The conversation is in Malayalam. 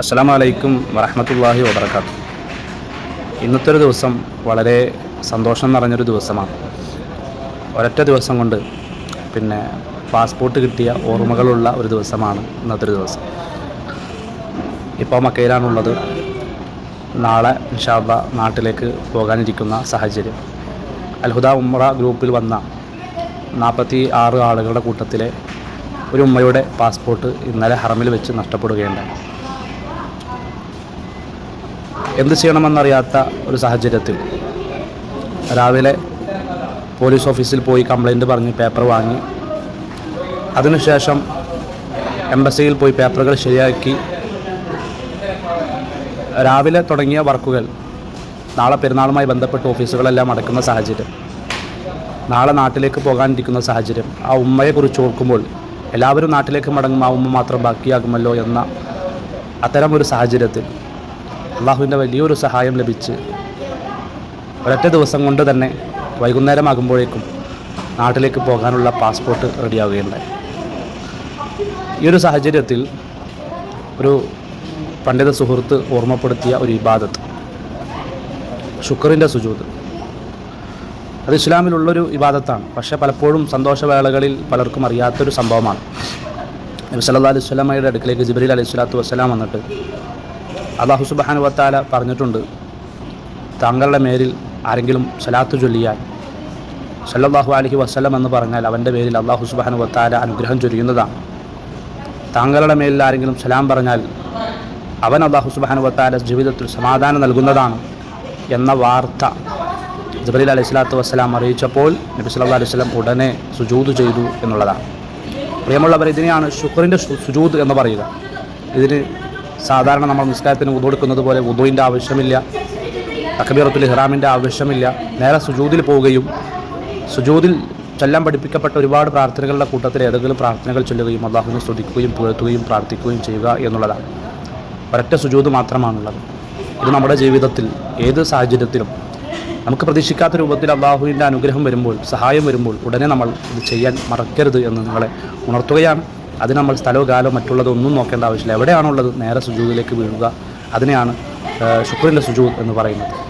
അസ്സാം വലൈക്കും വറഹമത്തല്ലാഹി വബർക്കാത്തു ഇന്നത്തെ ഒരു ദിവസം വളരെ സന്തോഷം നിറഞ്ഞൊരു ദിവസമാണ്. ഒരൊറ്റ ദിവസം കൊണ്ട് പിന്നെ പാസ്പോർട്ട് കിട്ടിയ ഓർമ്മകളുള്ള ഒരു ദിവസമാണ് ഇന്നത്തെ ഒരു ദിവസം. ഇപ്പോൾ മക്കയിലാണുള്ളത്. നാളെ ഇൻഷാബ നാട്ടിലേക്ക് പോകാനിരിക്കുന്ന സാഹചര്യം. അൽഹുദ ഉമ്ര ഗ്രൂപ്പിൽ വന്ന നാൽപ്പത്തി ആറ് ആളുകളുടെ കൂട്ടത്തിലെ ഒരു ഉമ്മയുടെ പാസ്പോർട്ട് ഇന്നലെ ഹറമിൽ വെച്ച് നഷ്ടപ്പെടുകയുണ്ടായി. എന്ത് ചെയ്യണമെന്നറിയാത്ത ഒരു സാഹചര്യത്തിൽ രാവിലെ പോലീസ് ഓഫീസിൽ പോയി കംപ്ലൈന്റ് പറഞ്ഞ് പേപ്പർ വാങ്ങി. അതിനുശേഷം എംബസിയിൽ പോയി പേപ്പറുകൾ ശരിയാക്കി. രാവിലെ തുടങ്ങിയ വർക്കുകൾ നാളെ പെരുന്നാളുമായി ബന്ധപ്പെട്ട് ഓഫീസുകളെല്ലാം അടക്കുന്ന സാഹചര്യം. നാളെ നാട്ടിലേക്ക് പോകാനിരിക്കുന്ന സാഹചര്യം. ആ ഉമ്മയെക്കുറിച്ച് ഓർക്കുമ്പോൾ എല്ലാവരും നാട്ടിലേക്ക് മടങ്ങും ആ ഉമ്മ മാത്രം ബാക്കിയാകുമല്ലോ എന്ന അത്തരം ഒരു സാഹചര്യത്തിൽ അള്ളാഹുവിന്റെ വലിയൊരു സഹായം ലഭിച്ച് ഒരൊറ്റ ദിവസം കൊണ്ട് തന്നെ വൈകുന്നേരമാകുമ്പോഴേക്കും നാട്ടിലേക്ക് പോകാനുള്ള പാസ്പോർട്ട് റെഡിയാവുകയുണ്ടായി. ഈ ഒരു സാഹചര്യത്തിൽ ഒരു പണ്ഡിത സുഹൃത്ത് ഓർമ്മപ്പെടുത്തിയ ഒരു ഇബാദത്ത് ശുക്രിന്റെ സുജൂത്. അത് ഇസ്ലാമിലുള്ളൊരു ഇബാദത്താണ്. പക്ഷേ പലപ്പോഴും സന്തോഷവേളകളിൽ പലർക്കും അറിയാത്തൊരു സംഭവമാണ്. നബി സല്ലല്ലാഹു അലൈഹി വസല്ലമയുടെ അടുക്കിലേക്ക് ജിബ്രീൽ അലൈഹി സ്വലാത്തു വസ്സലാം വന്നിട്ട് അള്ളാഹു സുബാന വത്താല പറഞ്ഞിട്ടുണ്ട്. താങ്കളുടെ മേരിൽ ആരെങ്കിലും സലാത്ത് ചൊല്ലിയാൽ സല്ലാഹു അലഹി വസ്ലം എന്ന് പറഞ്ഞാൽ അവന്റെ പേരിൽ അള്ളാഹു സുബാന വത്താല അനുഗ്രഹം ചൊരിയുന്നതാണ്. താങ്കളുടെ മേലിൽ ആരെങ്കിലും സലാം പറഞ്ഞാൽ അവൻ അള്ളാഹു സുബാന വത്താല ജീവിതത്തിൽ സമാധാനം നൽകുന്നതാണ് എന്ന വാർത്ത ജബലീൽ അലൈഹി സ്വലാത്തു വസ്സലാം അറിയിച്ചപ്പോൾ നബി സല്ലല്ലാഹു അലൈഹി വസല്ലം ഉടനെ സുജൂത് ചെയ്തു എന്നുള്ളതാണ്. പ്രിയമുള്ളവർ ഇതിനെയാണ് ശുക്രിന്റെ സുജൂത് എന്ന് പറയുക. ഇതിന് സാധാരണ നമ്മൾ നിസ്കാരത്തിന് ഉതുകൊടുക്കുന്നത് പോലെ ഉദുവിന്റെ ആവശ്യമില്ല തക്കബീറത്തുൽ ഇഹ്റാമിന്റെ ആവശ്യമില്ല. നേരെ സുജൂതിൽ പോവുകയും സുജൂതിൽ ചെല്ലാൻ പഠിപ്പിക്കപ്പെട്ട ഒരുപാട് പ്രാർത്ഥനകളുടെ കൂട്ടത്തിൽ ഏതെങ്കിലും പ്രാർത്ഥനകൾ ചൊല്ലുകയും അള്ളാഹുവിനെ സ്തുതിക്കുകയും പുകഴ്ത്തുകയും പ്രാർത്ഥിക്കുകയും ചെയ്യുക എന്നുള്ളതാണ്. ഒരൊറ്റ സുജൂത് മാത്രമാണുള്ളത്. ഇത് നമ്മുടെ ജീവിതത്തിൽ ഏത് സാഹചര്യത്തിലും നമുക്ക് പ്രതീക്ഷിക്കാത്ത രൂപത്തിൽ അള്ളാഹുവിന്റെ അനുഗ്രഹം വരുമ്പോൾ സഹായം വരുമ്പോൾ ഉടനെ നമ്മൾ ഇത് ചെയ്യാൻ മറക്കരുത് എന്ന് നിങ്ങളെ ഉണർത്തുകയാണ്. അതിന് നമ്മൾ സ്ഥലവും കാലവും മറ്റുള്ളതൊന്നും നോക്കേണ്ട ആവശ്യമില്ല. എവിടെയാണുള്ളത്? നേരെ സുജൂതിലേക്ക് വീഴുക. അതിനെയാണ് ശുക്രന്റെ സുജൂത് എന്ന് പറയുന്നത്.